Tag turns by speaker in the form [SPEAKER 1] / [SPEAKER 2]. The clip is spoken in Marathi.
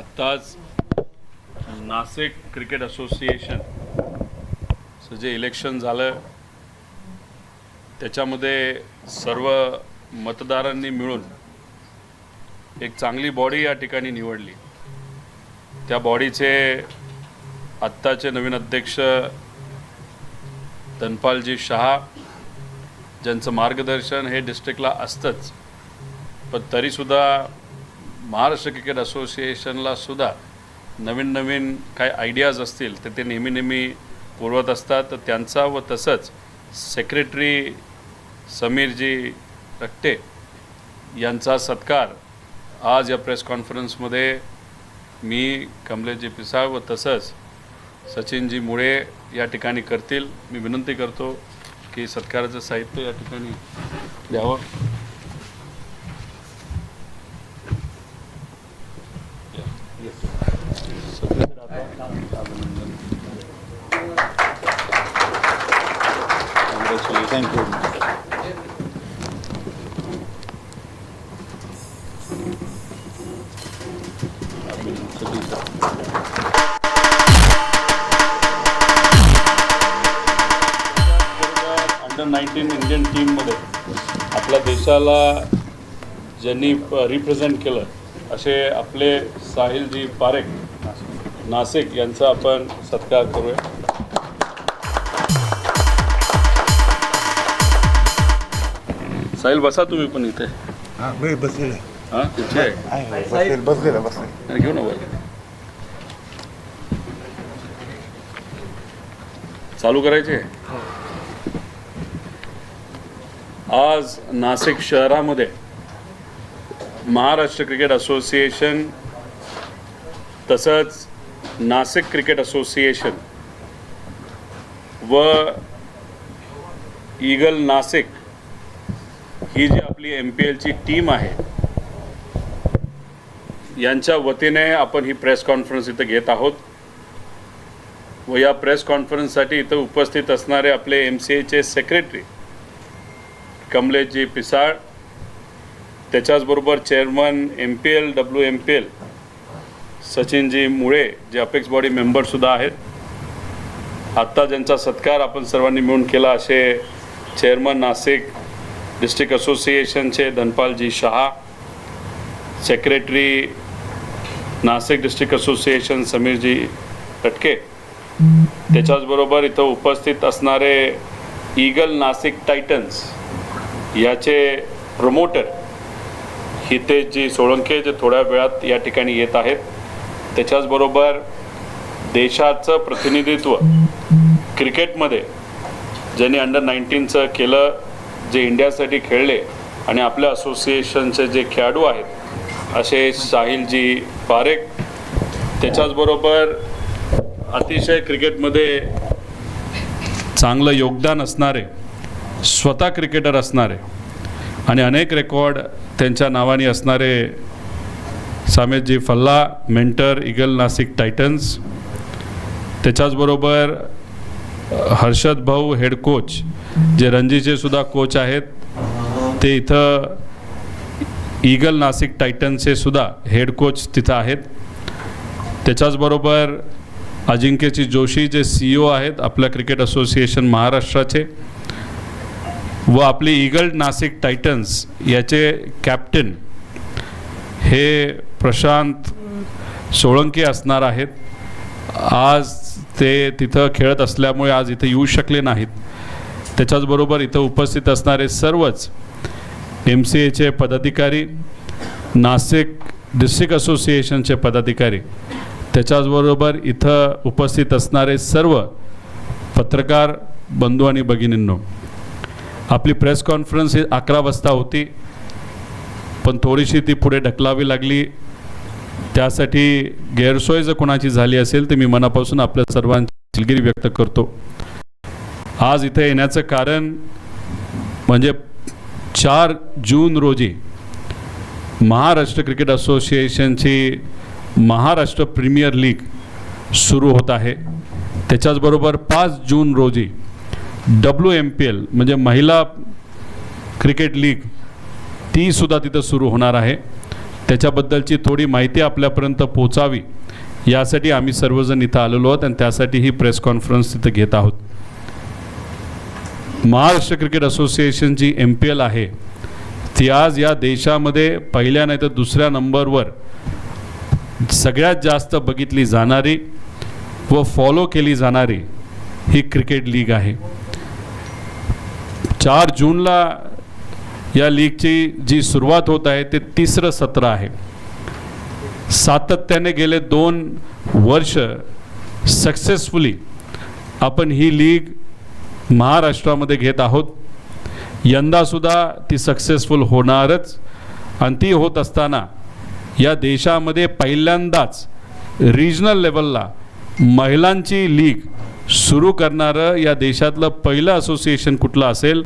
[SPEAKER 1] आत्ताच नाशिक क्रिकेट असोसिएशन जे इलेक्शन झालं त्याच्यामध्ये सर्व मतदारांनी मिळून एक चांगली बॉडी या ठिकाणी निवडली. त्या बॉडीचे आत्ताचे नवीन अध्यक्ष धनपालजी शहा ज्यांचं मार्गदर्शन हे डिस्ट्रिक्टला असतंच पण तरीसुद्धा महाराष्ट्र क्रिकेट असोसिएशनला सुद्धा नवीन नवीन काय आयडियाज असतील तर ते नेहमी नेहमी पुरवत असतात. तर त्यांचा व तसंच सेक्रेटरी समीरजी रक्टे यांचा सत्कार आज या प्रेस कॉन्फरन्समध्ये मी कमलेशजी पिसाळ व तसंच सचिनजी मुळे या ठिकाणी करतील. मी विनंती करतो की सत्काराचं साहित्य या ठिकाणी द्यावं.
[SPEAKER 2] थँक्यू
[SPEAKER 1] अंडर नाईन्टीन इंडियन टीममध्ये आपल्या देशाला ज्यांनी रिप्रेझेंट केलं असे आपले साहिलजी पारेख नाशिक यांचा आपण सत्कार करूया. साहिल बसा तुम्ही पण इथे.
[SPEAKER 2] हां मी बसलेलं आहे.
[SPEAKER 1] हां तिथे आहे.
[SPEAKER 2] आहे बसलेलं बसलेलं बसलेलं
[SPEAKER 1] अरे घेऊ ना चालू करायचे? आज नाशिक शहरामध्ये महाराष्ट्र क्रिकेट असोसिएशन तसंच नाशिक क्रिकेट असोसिएशन व ईगल नाशिक आपली एम पी एलची टीम आहे. यांच्या वतीने आपण ही प्रेस कॉन्फरन्स इथं घेत आहोत. व या प्रेस कॉन्फरन्ससाठी इथं उपस्थित असणारे आपले एम सी एचे सेक्रेटरी कमलेशजी पिसाळ त्याच्याचबरोबर chairman M P L W M P L Sachinji Mule जे अपेक्स बॉडी मेंबरसुद्धा आहेत. आत्ता ज्यांचा सत्कार आपण सर्वांनी मिळून केला असे चेअरमन नाशिक डिस्ट्रिक्ट असोसिएशनचे Dhanpalji Shah secretary Nashik district association Samirji Tatke त्याच्याचबरोबर इथं उपस्थित असणारे ईगल नाशिक टायटन्स याचे प्रमोटर हितेशजी सोळंके जे थोड्या वेळात या ठिकाणी येत आहेत. त्याच्याचबरोबर देशाचं प्रतिनिधित्व क्रिकेटमध्ये ज्यांनी अंडर नाईन्टीनचं केलं जे इंडियासाठी खेळले आणि आपल्या असोसिएशनचे जे खेळाडू आहेत असे साहिलजी पारेख त्याच्याचबरोबर अतिशय क्रिकेटमध्ये चांगलं योगदान असणारे स्वतः क्रिकेटर असणारे आणि अनेक रेकॉर्ड त्यांच्या नावाने असणारे Sameji Falla mentor eagle Nashik titans त्याच्याचबरोबर हर्षद भाऊ हेड कोच जे रणजीचे सुद्धा कोच आहेत ते इथं ईगल नाशिक टायटन्सचे सुद्धा हेड कोच तिथं आहेत. त्याच्याचबरोबर अजिंक्यची जोशी जे सी ओ आहेत आपल्या क्रिकेट असोसिएशन महाराष्ट्राचे व आपली ईगल नाशिक टायटन्स याचे कॅप्टन हे प्रशांत सोळंकी असणार आहेत. आज ते तिथं खेळत असल्यामुळे आज इथं येऊ शकले नाहीत. त्याच्याचबरोबर इथं उपस्थित असणारे सर्वच एम सी एचे पदाधिकारी नाशिक डिस्ट्रिक्ट असोसिएशनचे पदाधिकारी त्याच्याचबरोबर इथं उपस्थित असणारे सर्व पत्रकार बंधू आणि भगिनींनो आपली प्रेस कॉन्फरन्स ही अकरा वाजता होती पण थोडीशी ती पुढे ढकलावी लागली. त्यासाठी गैरसोय जर कोणाची झाली असेल तर मी मनापासून आपल्या सर्वांची दिलगिरी व्यक्त करतो. आज इथे येण्याचं कारण म्हणजे चार जून रोजी महाराष्ट्र क्रिकेट असोसिएशनची महाराष्ट्र प्रीमियर लीग सुरू होत आहे. त्याच्याचबरोबर पाच जून रोजी डब्ल्यू एम पी एल म्हणजे महिला क्रिकेट लीग तीसुद्धा तिथं सुरू होणार आहे. त्याच्याबद्दलची थोडी माहिती आपल्यापर्यंत पोचावी यासाठी आम्ही सर्वजण इथं आलेलो आहोत आणि त्यासाठी ही प्रेस कॉन्फरन्स तिथं घेत आहोत. महाराष्ट्र क्रिकेट असोसिएशन जी एम पी एल आहे ती आज या देशामध्ये पहिल्या नाही तर दुसऱ्या नंबरवर सगळ्यात जास्त बघितली जाणारी व फॉलो केली जाणारी ही क्रिकेट लीग आहे. चार जूनला या लीगची जी सुरुवात होत आहे ते तिसरं सत्र आहे. सातत्याने गेले दोन वर्ष सक्सेसफुली आपण ही लीग महाराष्ट्रामध्ये घेत आहोत. यंदासुद्धा ती सक्सेसफुल होणारच. आणि ती होत असताना या देशामध्ये पहिल्यांदाच रिजनल लेवलला महिलांची लीग सुरू करणारं या देशातलं पहिलं असोसिएशन कुठलं असेल?